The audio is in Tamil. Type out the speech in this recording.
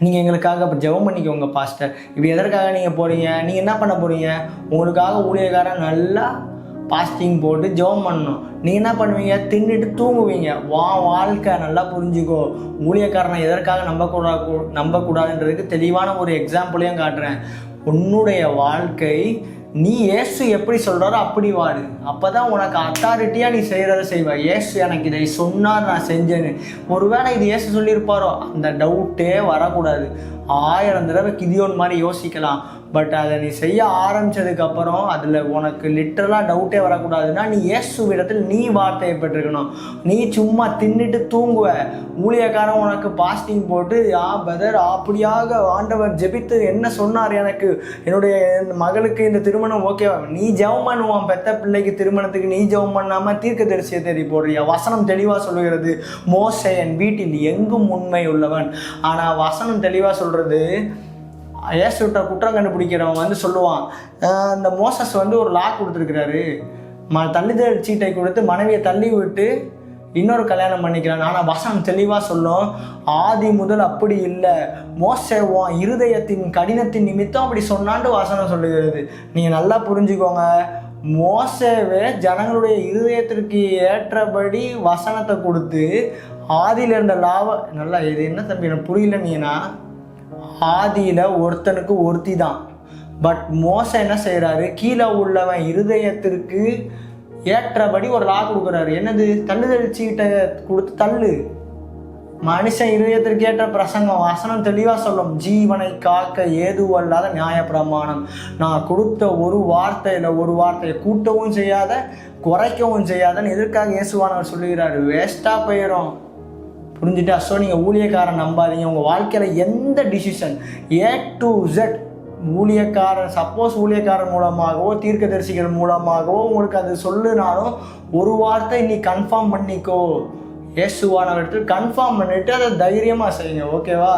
நீங்கள் எங்களுக்காக இப்போ ஜெபம் பண்ணிக்கோங்க பாஸ்டர் இப்படி எதற்காக நீங்கள் போகிறீங்க நீங்கள் என்ன பண்ண போகிறீங்க உங்களுக்காக ஊழியக்காரன் நல்லா பாஸ்டிங் போட்டு ஜெபம் பண்ணணும். நீங்கள் என்ன பண்ணுவீங்க? தின்னுட்டு தூங்குவீங்க. வா வாழ்க்கை நல்லா புரிஞ்சுக்கோ. ஊழியக்காரனை எதற்காக நம்பக்கூடா நம்பக்கூடாதுன்றதுக்கு தெளிவான ஒரு எக்ஸாம்பிளையும் காட்டுறேன். உன்னுடைய வாழ்க்கை நீ ஏசு எப்படி சொல்கிறாரோ அப்படி வாடு அப்போ தான் உனக்கு அத்தாரிட்டியாக நீ செய்கிறத செய்வாய் ஏசு எனக்கு இதை சொன்னார் நான் செஞ்சேன்னு. ஒருவேளை இது ஏசு சொல்லியிருப்பாரோ? அந்த டவுட்டே வரக்கூடாது. ஆயிரம் தடவை கிதியோன் மாதிரி யோசிக்கலாம். பட் அதை நீ செய்ய ஆரம்பிச்சதுக்கப்புறம் அதில் உனக்கு லிட்டரலாக டவுட்டே வரக்கூடாதுன்னா நீ ஏசு விடத்தில் நீ வார்த்தையை பெற்றிருக்கணும். நீ சும்மா தின்னுட்டு தூங்குவ. ஊழியக்காரன் உனக்கு பாஸ்டிங் போட்டு ஆ பிரதர் அப்படியாக ஆண்டவர் ஜெபித்து என்ன சொன்னார் எனக்கு? என்னுடைய மகளுக்கு இந்த திருமணம் ஓகேவா நீ ஜெபம் பண்ணுவான் பெத்த பிள்ளைக்கு திருமணத்துக்கு நீ ஜெபம் பண்ணாமல் தீர்க்க தரிசியை தேடி போடுறியா? வசனம் தெளிவாக சொல்லுகிறது. மோசை என் வீட்டில் எங்கும் உண்மை உள்ளவன். ஆனால் வசனம் தெளிவாக சொல்கிறது ஏசுட்ட குற்றம் கண்டுபிடிக்கிறவன் வந்து சொல்லுவான். அந்த இந்த மோசஸ் வந்து ஒரு லா கொடுத்துருக்கிறாரு. ம தள்ளுதல் சீட்டை கொடுத்து மனைவியை தள்ளி விட்டு இன்னொரு கல்யாணம் பண்ணிக்கிறான். ஆனால் வசனம் தெளிவாக சொல்லும். ஆதி முதல் அப்படி இல்லை. மோசேவான் இருதயத்தின் கடினத்தின் நிமித்தம் அப்படி சொன்னான்ட்டு வசனம் சொல்லுகிறது. நீங்கள் நல்லா புரிஞ்சுக்கோங்க. மோசவே ஜனங்களுடைய இருதயத்திற்கு ஏற்றபடி வசனத்தை கொடுத்து ஆதியில் இருந்த லாப நல்லா இது என்ன தம்பி எனக்கு புரியல நீனா? ஆதியில் ஒருத்தனுக்கு ஒருத்தி தான் பட் மோச என்ன செய்கிறாரு கீழே உள்ளவன் இருதயத்திற்கு ஏற்றபடி ஒரு லா கொடுக்குறாரு. என்னது? தள்ளுதல் சீட்டை கொடுத்து தள்ளு. மனுஷன் இருதயத்திற்கு ஏற்ற பிரசங்கம் வசனம் தெளிவாக சொல்லும். ஜீவனை காக்க ஏதுவல்லாத நியாயப்பிரமாணம். நான் கொடுத்த ஒரு வார்த்தையில் ஒரு வார்த்தையை கூட்டவும் செய்யாத குறைக்கவும் செய்யாதன்னு எதற்காக இயேசுவானவர் சொல்லுகிறார்? வேஸ்ட்டாக போயிடும் புரிஞ்சுட்டா? ஸோ நீங்கள் ஊழியக்காரன் நம்பாதீங்க. உங்கள் வாழ்க்கையில் எந்த டிசிஷன் ஏ டு ஜெட் ஊழியக்காரன் சப்போஸ் ஊழியக்காரன் மூலமாகவோ தீர்க்கதரிசிகள் மூலமாகவோ உங்களுக்கு அது சொல்லுனாலும் ஒரு வார்த்தை நீ கன்ஃபார்ம் பண்ணிக்கோ. இயேசுவானவர்கள் கன்ஃபார்ம் பண்ணிவிட்டு அதை தைரியமாக செய்யுங்க. ஓகேவா